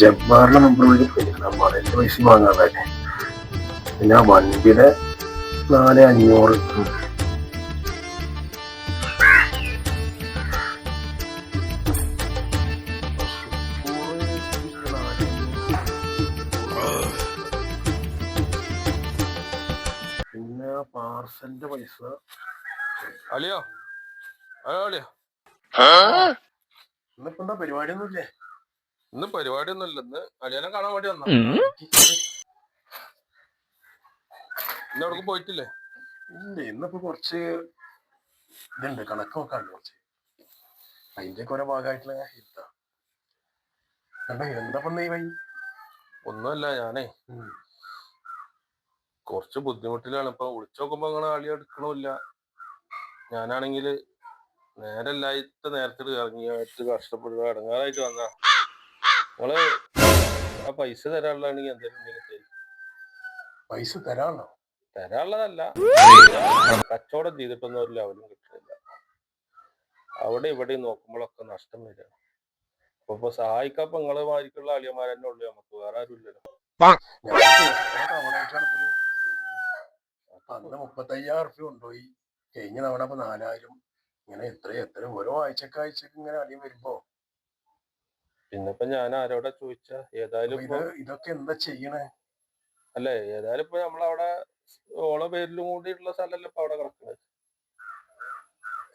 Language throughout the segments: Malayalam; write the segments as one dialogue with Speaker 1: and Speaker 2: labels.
Speaker 1: ജബ്ബാറിന്റെ നമ്പർ വിളിച്ച് പോയിരിക്കണം മറേന്റെ പൈസ വാങ്ങാതെ പിന്നെ ആ വണ്ടിയുടെ നാല് അഞ്ഞൂറ്. പിന്നെ പാർസലിന്റെ പൈസ.
Speaker 2: അളിയോ? ഹലോ അളിയോ.
Speaker 1: ഇന്നിപ്പോ എന്താ പരിപാടിയൊന്നുമില്ലേ?
Speaker 2: ഇന്ന് പരിപാടിയൊന്നും ഇല്ല ഇന്ന് അളിയനെ കാണാൻ വേണ്ടി വന്ന ഇന്ന് അവിടെ പോയിട്ടില്ലേ?
Speaker 1: ഇല്ല ഇന്നിപ്പോ കുറച്ച് ഇതുണ്ട് കണക്ക് നോക്കാണ്ട് കുറച്ച്. അതിന്റെ ഒക്കെ ഓരോ ഭാഗമായിട്ടുള്ള എന്താ വഴി?
Speaker 2: ഒന്നുമല്ല ഞാനേ കുറച്ച് ബുദ്ധിമുട്ടിലാണ്. ഇപ്പൊ വിളിച്ചു നോക്കുമ്പോ അങ്ങനെ അളി എടുക്കണില്ല ഞാനാണെങ്കിൽ നേരല്ലായിട്ട് നേരത്തെ ഇറങ്ങിയായിട്ട് കഷ്ടപ്പെടുക ഇടങ്ങാറായിട്ട് വന്ന നിങ്ങൾ ആ പൈസ തരാനുള്ളതാണെങ്കിൽ എന്തെങ്കിലും.
Speaker 1: പൈസ തരാണോ?
Speaker 2: തരാനുള്ളതല്ല. കച്ചവടം ചെയ്തിട്ടൊന്നും ഒരു ലെവലും കിട്ടുന്നില്ല. അവിടെ ഇവിടെ നോക്കുമ്പോഴൊക്കെ നഷ്ടം വരിക. അപ്പൊ ഇപ്പൊ സഹായിക്കാൻ ഇപ്പൊ നിങ്ങളെ മാതിരിക്കുള്ള അളിയന്മാരെന്നെ ഉള്ളു നമുക്ക്. വേറെ ആരും ഇല്ലല്ലോ?
Speaker 1: അപ്പൊ അന്ന് മുപ്പത്തയ്യായിരം റുപ്യ കൊണ്ടുപോയി. കഴിഞ്ഞ തവണ ഇപ്പൊ നാലായിരം. ഇങ്ങനെ എത്ര എത്ര ഓരോ ആഴ്ചക്ക് ആഴ്ചക്ക് ഇങ്ങനെ അടിയും വരുമ്പോ
Speaker 2: പിന്നെ ഇപ്പൊ ഞാൻ ആരോടാ ചോദിച്ച ഏതായാലും
Speaker 1: ഇതൊക്കെ എന്താ ചെയ്യണേ?
Speaker 2: അല്ലേ ഏതായാലും ഇപ്പൊ നമ്മളവിടെ ഓളെ പേരിലും കൂടിയുള്ള സ്ഥലമല്ല ഇപ്പൊ അവിടെ കിടക്കുന്നത്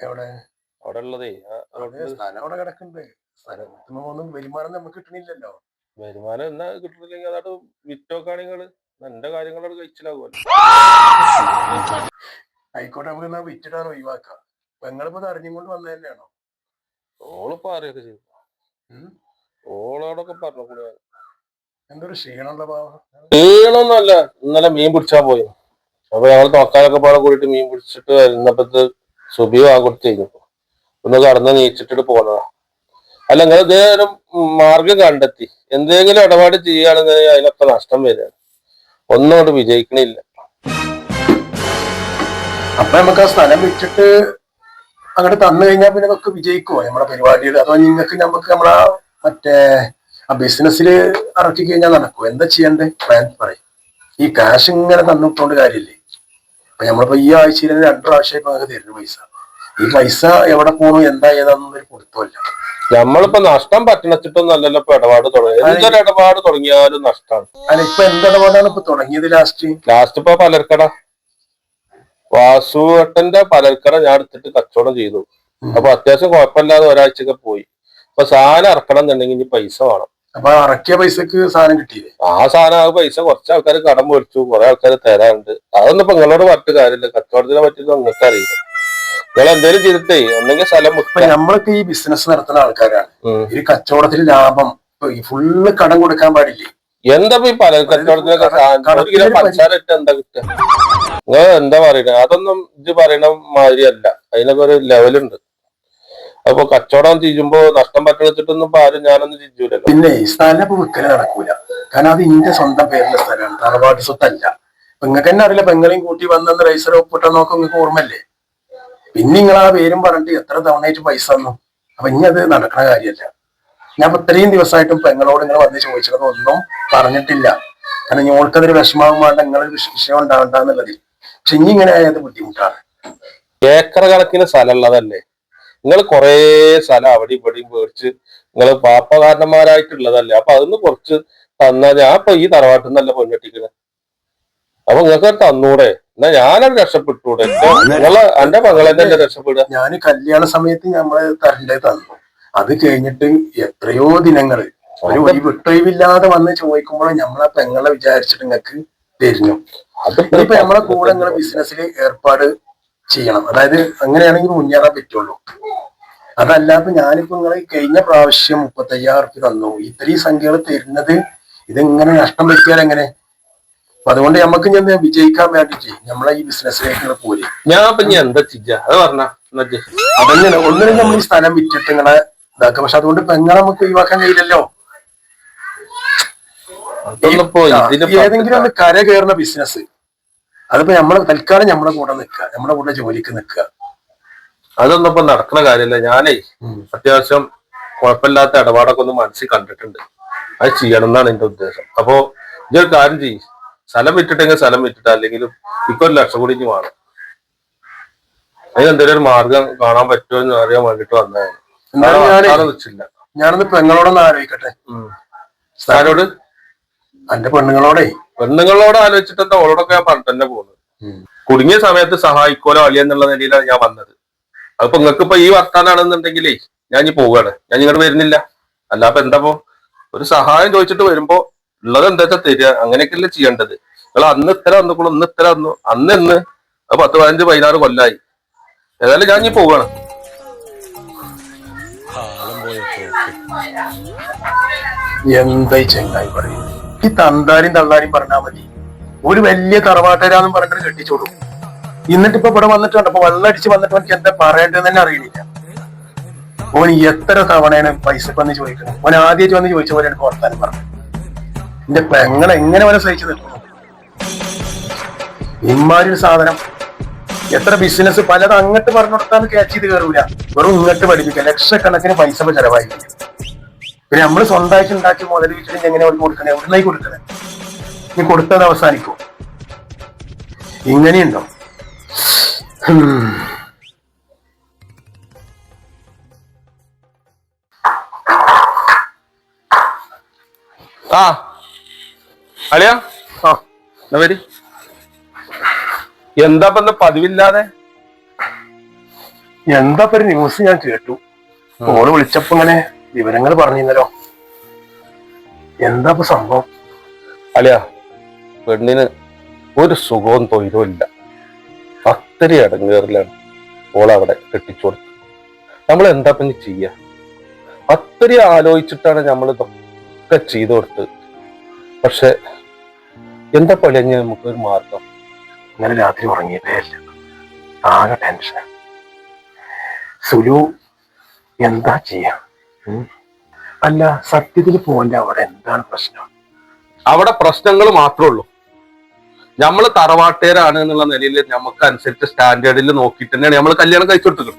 Speaker 1: എവിടെ?
Speaker 2: അവിടെ ഉള്ളതേ
Speaker 1: സ്ഥലം അവിടെ കിടക്കുന്നുണ്ട് സ്ഥലത്തുമ്പോ ഒന്നും വരുമാനം നമുക്ക് കിട്ടണില്ലല്ലോ.
Speaker 2: വരുമാനം എന്നാ കിട്ടുന്നില്ലെങ്കിൽ അതാണ് വിറ്റോക്കാണെങ്കിൽ എന്റെ കാര്യങ്ങളോട് കഴിച്ചിലാകുമല്ലോ
Speaker 1: ആയിക്കോട്ടെ നമുക്ക് എന്നാ വിറ്റിടാൻ ഒഴിവാക്കാം. പെങ്ങളിപ്പോ ഇത് അറിഞ്ഞുകൊണ്ട് വന്നത് തന്നെയാണോ
Speaker 2: ഓളിപ്പോ അറിയൊക്കെ ചെയ്തു? ഓളോടൊക്കെ പറഞ്ഞു കൂടെ.
Speaker 1: എന്തൊരു ക്ഷീണമുള്ള
Speaker 2: വീണൊന്നുമല്ല ഇന്നലെ മീൻ പിടിച്ചാ പോയി. അപ്പൊ ഞങ്ങൾ തൊക്കാലൊക്കെ പാടെ കൂടിയിട്ട് മീൻ പിടിച്ചിട്ട് വരുന്നപ്പത്ത് സുബി വാങ്ങിക്കൊടുത്ത് കഴിഞ്ഞു ഒന്ന് കടന്ന് നീച്ചിട്ടിട്ട് പോന്നതാ. അല്ല നിങ്ങൾ ഇതേ ഒരു മാർഗം കണ്ടെത്തി. എന്തെങ്കിലും ഇടപാട് ചെയ്യുകയാണെങ്കിൽ അതിനൊക്കെ നഷ്ടം വരികയാണ് ഒന്നും കൊണ്ട് വിജയിക്കണില്ല.
Speaker 1: അപ്പൊ നമുക്ക് ആ സ്ഥലം വെച്ചിട്ട് അങ്ങോട്ട് തന്നു കഴിഞ്ഞാൽ പിന്നെ നമുക്ക് വിജയിക്കുമോ നമ്മുടെ പരിപാടിയിൽ. അതോ നിങ്ങൾക്ക് നമുക്ക് നമ്മളെ മറ്റേ ആ ബിസിനസ്സിൽ ഇറക്കി കഴിഞ്ഞാൽ നടക്കും. എന്താ ചെയ്യണ്ടേ? പ്ലാൻ പറയും. ഈ കാശ് ഇങ്ങനെ തന്നിട്ടുകൊണ്ട് കാര്യമില്ലേ? അപ്പൊ നമ്മളിപ്പോ ഈ ആഴ്ചയിൽ തന്നെ രണ്ടു പ്രാവശ്യം ഇപ്പൊ നമുക്ക് തരുന്ന പൈസ. ഈ പൈസ എവിടെ പോണു എന്താ ഏതാണെന്നൊന്നും ഒരു കൊടുത്തല്ല
Speaker 2: നമ്മളിപ്പോ നഷ്ടം പറ്റണച്ചിട്ടൊന്നും അല്ലല്ലോ ഇപ്പൊ ഇടപാട് തുടങ്ങി. എന്തൊരു ഇടപാട് തുടങ്ങിയാലും നഷ്ടമാണ്
Speaker 1: അല്ല ഇപ്പൊ എന്തിടപാടാണ് ഇപ്പൊ തുടങ്ങിയത് ലാസ്റ്റ്
Speaker 2: ലാസ്റ്റ് ഇപ്പൊ പലർക്കട. വാസുവട്ടന്റെ പലർക്കട ഞാൻ എടുത്തിട്ട് കച്ചവടം ചെയ്തു. അപ്പൊ അത്യാവശ്യം കുഴപ്പമില്ലാതെ ഒരാഴ്ചയൊക്കെ പോയി. അപ്പൊ സാധനം ഇറക്കണം എന്നുണ്ടെങ്കിൽ ഇനി പൈസ വേണം.
Speaker 1: അപ്പൊ ഇറക്കിയ പൈസക്ക് സാധനം കിട്ടിയില്ലേ?
Speaker 2: ആ സാധനം ആ പൈസ കുറച്ച് ആൾക്കാർ കടം മേടിച്ചു കുറെ ആൾക്കാർ തരാറുണ്ട്. അതൊന്നും ഇപ്പൊ നിങ്ങളോട് പറഞ്ഞിട്ട് കാര്യമില്ല. കച്ചവടത്തിനെ പറ്റിയൊന്നും നിങ്ങൾക്ക് അറിയില്ല. നിങ്ങൾ എന്തേലും ചെയ്തിട്ടേ ഒന്നെങ്കിൽ സ്ഥലം
Speaker 1: ഇപ്പൊ നമ്മളൊക്കെ ഈ ബിസിനസ് നടത്തുന്ന ആൾക്കാരാണ്. ഈ കച്ചവടത്തിന് ലാഭം ഫുള്ള് കടം കൊടുക്കാൻ പാടില്ലേ?
Speaker 2: എന്താ ഈ പല കച്ചവടത്തിനൊക്കെ ഒരു കിലോ പഞ്ചസാര ഇട്ട് എന്താ കിട്ടുക? നിങ്ങൾ എന്താ പറയണേ അതൊന്നും ഇത് പറയണ മാതിരിയല്ല അതിനൊക്കെ ഒരു ലെവലുണ്ട് അപ്പൊ കച്ചവടം ചെയ്യുമ്പോ നഷ്ടം പറ്റ വെച്ചിട്ടൊന്നും ഇപ്പൊ ആരും ഞാനൊന്നും ചെയ്യൂലല്ലോ.
Speaker 1: പിന്നെ ഈ സ്ഥലം ഇപ്പൊ വിൽക്കൽ നടക്കൂല. കാരണം അത് ഇന്റെ സ്വന്തം പേരിലെ സ്ഥലമാണ്. തറവാട്ട് സ്വത്തല്ല. നിങ്ങൾക്ക് തന്നെ അറിയില്ല പെങ്ങളെയും കൂട്ടി വന്നെന്ന് റൈസർ ഒപ്പിട്ട നോക്ക നിങ്ങൾക്ക് ഓർമ്മല്ലേ പിന്നെ നിങ്ങൾ ആ പേരും പറഞ്ഞിട്ട് എത്ര തവണയായിട്ട് പൈസ തന്നു? അപ്പൊ ഇനി അത് നടക്കണ കാര്യമല്ല. ഞാൻ ഇത്രയും ദിവസമായിട്ടും പെങ്ങളോട് നിങ്ങൾ വന്ന് ചോദിച്ചത് ഒന്നും പറഞ്ഞിട്ടില്ല. കാരണം ഞങ്ങൾക്കതൊരു വിഷമാവും വേണ്ട നിങ്ങളൊരു വിഷ- വിഷയം ഉണ്ടാവണ്ടെന്നുള്ളത് പക്ഷെ ഇനി ഇങ്ങനെ ആയത് ബുദ്ധിമുട്ടാണ്.
Speaker 2: ഏക്കർ കണക്കിന് സ്ഥലം ഉള്ളതല്ലേ? നിങ്ങൾ കുറേ സ്ഥലം അവിടെ ഇവിടെയും മേടിച്ച് നിങ്ങൾ പാപ്പകാരണന്മാരായിട്ടുള്ളതല്ലേ അപ്പൊ അതൊന്ന് കുറച്ച് തന്നാൽ ഞാൻ ഇപ്പൊ ഈ തറവാട്ടിൽ നിന്നല്ല പൊന്നെട്ടിക്കണ? അപ്പൊ നിങ്ങൾക്ക് തന്നൂടെ? എന്നാ ഞാനത് രക്ഷപ്പെട്ടൂടെ? നിങ്ങളെ എന്റെ മകളെ തന്നെ രക്ഷപ്പെടുക?
Speaker 1: ഞാൻ കല്യാണ സമയത്ത് നമ്മൾ തരണ്ടേ തന്നു. അത് കഴിഞ്ഞിട്ട് എത്രയോ ദിനങ്ങൾ ഒരു വിട്ടൊഴിവില്ലാതെ വന്ന് ചോദിക്കുമ്പോൾ നമ്മളെ പെങ്ങളെ വിചാരിച്ചിട്ട് നിങ്ങൾക്ക് തരുന്നു. ഇനിയിപ്പോ നമ്മളെ കൂടെ നിങ്ങളെ ബിസിനസ്സിൽ ഏർപ്പാട് ചെയ്യണം. അതായത് അങ്ങനെയാണെങ്കിൽ മുന്നേറാൻ പറ്റുള്ളൂ. അതല്ലാതെ ഞാനിപ്പോ നിങ്ങളെ കഴിഞ്ഞ പ്രാവശ്യം മുപ്പത്തയ്യായിരം റുപ്യ തന്നു. ഇത്രയും സംഖ്യകൾ തരുന്നത് ഇതെങ്ങനെ നഷ്ടം പറ്റിയാൽ എങ്ങനെ? അപ്പൊ അതുകൊണ്ട് നമുക്ക് ഞാൻ വിജയിക്കാൻ വേണ്ടി വേണ്ടിട്ട് നമ്മളെ ഈ ബിസിനസ്സിലേക്ക് നിങ്ങൾ പോരി.
Speaker 2: ഞാൻ ഞാൻ എന്താ ചെയ്യാ? അത് പറഞ്ഞ
Speaker 1: ഒന്നിനും നമ്മൾ ഈ സ്ഥലം വിറ്റിട്ട് നിങ്ങളെ ഇതാക്കാം. പക്ഷെ അതുകൊണ്ട് പെങ്ങളെ നമുക്ക് ഒഴിവാക്കാൻ കഴിയില്ലല്ലോ. ഏതെങ്കിലും ഒന്ന് കര കയറുന്ന ബിസിനസ് അതിപ്പോ നമ്മൾ തൽക്കാലം നമ്മുടെ കൂടെ നിൽക്കുക നമ്മുടെ കൂടെ ജോലിക്ക് നിൽക്കുക
Speaker 2: അതൊന്നും ഇപ്പൊ നടക്കുന്ന കാര്യമല്ല ഞാനേ അത്യാവശ്യം കുഴപ്പമില്ലാത്ത ഇടപാടൊക്കെ ഒന്ന് മനസ്സിൽ കണ്ടിട്ടുണ്ട്. അത് ചെയ്യണം എന്നാണ് എന്റെ ഉദ്ദേശം. അപ്പോ ഇതൊരു കാര്യം ചെയ്യും. സ്ഥലം വിറ്റിട്ടെങ്കിൽ സ്ഥലം വിറ്റിട്ട് അല്ലെങ്കിൽ ഇപ്പൊ ഒരു ലക്ഷം കൂടി ഇനി വേണം. അതിന് എന്തെങ്കിലും ഒരു മാർഗം കാണാൻ പറ്റുമോ എന്ന് അറിയാൻ വേണ്ടിട്ട് വന്നതാണ്. വെച്ചില്ല.
Speaker 1: ഞാനൊന്ന് പെങ്ങളോടൊന്ന് ആലോചിക്കട്ടെ.
Speaker 2: സ്ഥാനോട്
Speaker 1: എന്റെ പെണ്ണുങ്ങളോടെ.
Speaker 2: പെണ്ണുങ്ങളോട് ആലോചിച്ചിട്ട് എന്താ ഓളോടൊക്കെ ഞാൻ പറഞ്ഞിട്ട് തന്നെ പോകുന്നത് കുടുങ്ങിയ സമയത്ത് സഹായിക്കോലോ അല്ലേ എന്നുള്ള നിലയിലാണ് ഞാൻ വന്നത്. അതിപ്പോ നിങ്ങൾക്ക് ഇപ്പൊ ഈ വർത്താനാണെന്നുണ്ടെങ്കിലേ ഞാൻ ഇനി പോവുകയാണ്. ഞാൻ ഇങ്ങോട്ട് വരുന്നില്ല. അല്ലാപ്പൊ എന്താപ്പോ? ഒരു സഹായം ചോദിച്ചിട്ട് വരുമ്പോ ഉള്ളത് എന്താ വെച്ചാൽ തരിക? അങ്ങനെയൊക്കെയല്ലേ ചെയ്യേണ്ടത്. നിങ്ങൾ അന്ന് ഇത്ര വന്നുക്കുള്ളൂ ഇന്ന് ഇത്ര വന്നു അന്ന് ഇന്ന് പത്ത് പതിനഞ്ച് പതിനാറ് കൊല്ലായി. ഏതായാലും ഞാൻ ഇനി പോവുകയാണ്.
Speaker 1: എന്തായി ചെങ്ങായി പറയും. ഈ തന്താരും തള്ളാരും പറഞ്ഞാൽ മതി. ഒരു വലിയ തറവാട്ടരാന്നും പറഞ്ഞിട്ട് കെട്ടിച്ചോളൂ എന്നിട്ട് ഇപ്പൊ ഇവിടെ വന്നിട്ട് വെള്ളം വെള്ളടിച്ച് വന്നിട്ട് എനിക്ക് എന്താ പറയേണ്ടതെന്ന് തന്നെ അറിയില്ല ഓൻ എത്ര തവണയാണ് പൈസ വന്ന് ചോദിക്കുന്നത്? ഓൻ ആദ്യമായിട്ട് വന്ന് ചോദിച്ച പോലെ എനിക്ക് വർത്താനം പറഞ്ഞു എന്റെ പെങ്ങൾ എങ്ങനെ വരെ സഹിച്ചു നിൽക്കുന്നു? ഇമ്മാരി സാധനം. എത്ര ബിസിനസ് പലത് അങ്ങോട്ട് പറഞ്ഞു കൊടുത്താൽ ക്യാച്ച് ചെയ്ത് കയറൂല വെറും ഇങ്ങോട്ട് പഠിപ്പിക്കുക. ലക്ഷക്കണക്കിന് പൈസ ചെലവായിരിക്കും ചെലവായി. പിന്നെ നമ്മൾ സ്വന്തമായിട്ട് ഉണ്ടാക്കി മുതൽ എങ്ങനെ അവർക്ക് കൊടുക്കണേ? എവിടുന്നായി കൊടുക്കണേ? നീ കൊടുത്തത് അവസാനിക്കും. ഇങ്ങനെയുണ്ടോ?
Speaker 2: ആ. അളിയാ.
Speaker 1: ആ
Speaker 2: എന്നാ വരി. എന്താ ഇപ്പൊ എന്താ പതിവില്ലാതെ?
Speaker 1: എന്താ ഒരു ന്യൂസ് ഞാൻ കേട്ടു. ഓൾ വിളിച്ചപ്പോ ഇങ്ങനെ വിവരങ്ങൾ പറഞ്ഞിരുന്നല്ലോ. എന്താ ഇപ്പൊ സംഭവം?
Speaker 2: അല്ല പെണ്ണിന് ഒരു സുഖവും തൊഴിലും ഇല്ല. അത്രയും അടങ്ങേറിലാണ് ഓളവിടെ കെട്ടിച്ചു കൊടുത്തു നമ്മൾ എന്താ പിന്നെ ചെയ്യ? അത്രയും ആലോചിച്ചിട്ടാണ് നമ്മൾ ഇതൊക്കെ ചെയ്തു കൊടുത്തത്. പക്ഷെ എന്താ പളിയഞ്ഞ നമുക്ക് ഒരു മാർഗം?
Speaker 1: ഇന്നലെ രാത്രി ഉറങ്ങിയിട്ടേ ഇല്ല. ആകെ ടെൻഷൻ സുലു എന്താ ചെയ്യാ? അല്ല സത്യത്തിൽ പോന്റെ അവിടെ എന്താണ് പ്രശ്നം?
Speaker 2: അവിടെ പ്രശ്നങ്ങൾ മാത്രമേ ഉള്ളൂ. നമ്മൾ തറവാട്ടേരാണ് എന്നുള്ള നിലയിൽ നമുക്ക് അനുസരിച്ച് സ്റ്റാൻഡേർഡിൽ നോക്കിയിട്ട് തന്നെയാണ് നമ്മൾ കല്യാണം കഴിച്ചെടുത്തത്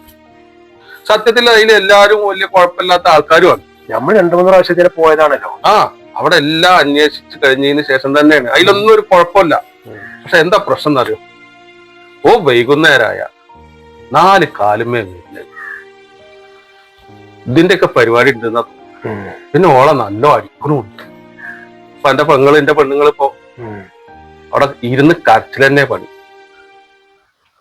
Speaker 2: സത്യത്തിൽ അതിൽ എല്ലാവരും വലിയ കുഴപ്പമില്ലാത്ത ആൾക്കാരുമാണ്.
Speaker 1: നമ്മൾ രണ്ടു മൂന്ന് പ്രാവശ്യത്തിന് പോയതാണല്ലോ.
Speaker 2: ആ അവിടെ എല്ലാം അന്വേഷിച്ച് കഴിഞ്ഞതിന് ശേഷം തന്നെയാണ്. അതിലൊന്നും ഒരു കുഴപ്പമില്ല. പക്ഷെ എന്താ പ്രശ്നം എന്നറിയോ? ഓ വൈകുന്നേരായ നാല് കാലുമേ വീട്ടിൽ ഇതിന്റെയൊക്കെ പരിപാടി ഉണ്ടെന്നാ. പിന്നെ ഓളെ നല്ല അടിക്കണമുണ്ട് അപ്പൊ എന്റെ പെങ്ങൾ എന്റെ പെണ്ണുങ്ങൾ ഇപ്പൊ അവിടെ ഇരുന്ന് കരച്ചിൽ തന്നെ പണി.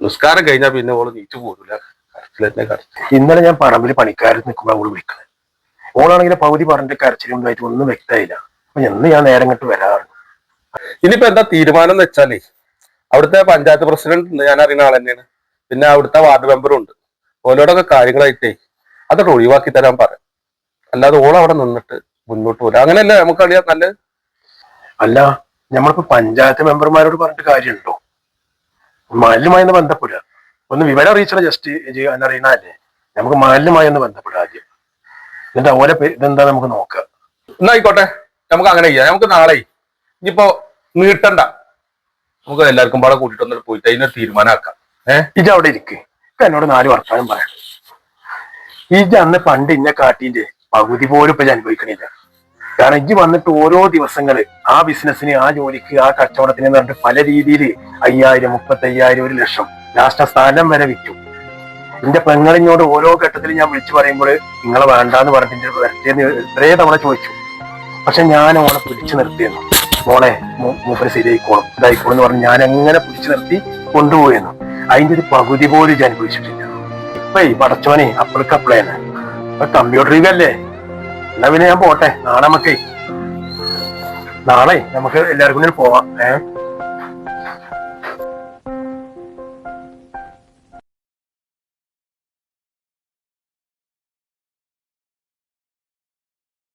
Speaker 2: നിസ്കാരം കഴിഞ്ഞാൽ പിന്നെ ഓൾ നീറ്റ് പോരില്ല കരച്ചിൽ തന്നെ കരച്ചിൽ.
Speaker 1: ഇന്നലെ ഞാൻ പറമ്പിൽ പണിക്കാരൻ നിൽക്കുമ്പോൾ അവൾ വിളിക്കുന്നത് ഓളാണെങ്കിൽ പകുതി പറഞ്ഞിട്ട് കരച്ചിലുണ്ടായിട്ട് ഒന്നും വ്യക്തമായില്ല. അപ്പൊ എന്ന് ഞാൻ നേരം കെട്ട് വരാറുണ്ട്
Speaker 2: ഇനിയിപ്പോ എന്താ തീരുമാനം എന്ന് വെച്ചാലേ അവിടുത്തെ പഞ്ചായത്ത് പ്രസിഡന്റ് ഞാൻ അറിയുന്ന ആൾ തന്നെയാണ്. പിന്നെ അവിടുത്തെ വാർഡ് മെമ്പറും ഉണ്ട്. ഓരോടൊക്കെ കാര്യങ്ങളായിട്ടേ അതൊക്കെ ഒഴിവാക്കി തരാൻ പറയാം അല്ലാതെ ഓൾ അവിടെ നിന്നിട്ട് മുന്നോട്ട് പോരാ. അങ്ങനെയല്ല നമുക്ക് അറിയാം നല്ലത്?
Speaker 1: അല്ല നമ്മളിപ്പോ പഞ്ചായത്ത് മെമ്പർമാരോട് പറഞ്ഞിട്ട് കാര്യമുണ്ടോ? മാലിന്യമായി ഒന്ന് ബന്ധപ്പെടുക ഒന്ന് വിവരം അറിയിച്ചാൽ ജസ്റ്റ് എന്നറിയണല്ലേ നമുക്ക് മാലിന്യമായി ഒന്ന് ബന്ധപ്പെടുക ആദ്യം. എന്നിട്ട് ഓരോ ഇതെന്താ നമുക്ക് നോക്കാം?
Speaker 2: എന്നാ ആയിക്കോട്ടെ. നമുക്ക് അങ്ങനെ ചെയ്യാം. നമുക്ക് നാളെ ഇനിയിപ്പോ നീട്ടണ്ട. നമുക്ക് എല്ലാവർക്കും പാടെ കൂട്ടിട്ട് ഒന്ന് പോയിട്ട് അതിനൊരു തീരുമാനമാക്കാം ഏഹ്
Speaker 1: ഇത് അവിടെ ഇരിക്കേ. എന്നോട് നാല് വർത്താനം പറയണം ഇജ അന്ന് പണ്ട് ഇന്നെ കാട്ടിന്റെ പകുതി പോലും ഇപ്പൊ അനുഭവിക്കണില്ല. കാരണം ഇജ്ജ് വന്നിട്ട് ഓരോ ദിവസങ്ങൾ ആ ബിസിനസ്സിന് ആ ജോലിക്ക് ആ കച്ചവടത്തിന് പറഞ്ഞിട്ട് പല രീതിയിൽ അയ്യായിരം മുപ്പത്തി അയ്യായിരം ഒരു ലക്ഷം ലാസ്റ്റ് സ്ഥാനം വരെ വിറ്റു. എന്റെ പെങ്ങളിനോട് ഓരോ ഘട്ടത്തിലും ഞാൻ വിളിച്ചു പറയുമ്പോൾ നിങ്ങളെ വേണ്ടാന്ന് പറഞ്ഞിട്ട് വരട്ടേന്ന് ഇത്രേ തവണ ചോദിച്ചു. പക്ഷെ ഞാൻ ഓളെ പിടിച്ചു നിർത്തിയെന്നു. മോളെ മൂപ്പര് ശരിയായിക്കോളും ഇതായിക്കോളും എന്ന് പറഞ്ഞ് ഞാൻ എങ്ങനെ പിടിച്ചു നിർത്തി കൊണ്ടുപോയെന്നു. അതിന്റെ ഒരു പകുതി പോലും ഞാൻ അനുഭവിച്ചിട്ടില്ല. ഇപ്പൊ ഈ പടച്ചോനെ അപ്പളക്കപ്പളേന് ഇപ്പൊ കമ്പ്യൂട്ടർ യുഗല്ലേ എന്നാ പിന്നെ ഞാൻ പോട്ടെ. നാളെ നമുക്ക് നാളെ നമുക്ക് എല്ലാവർക്കും പോവാം. ഏഹ്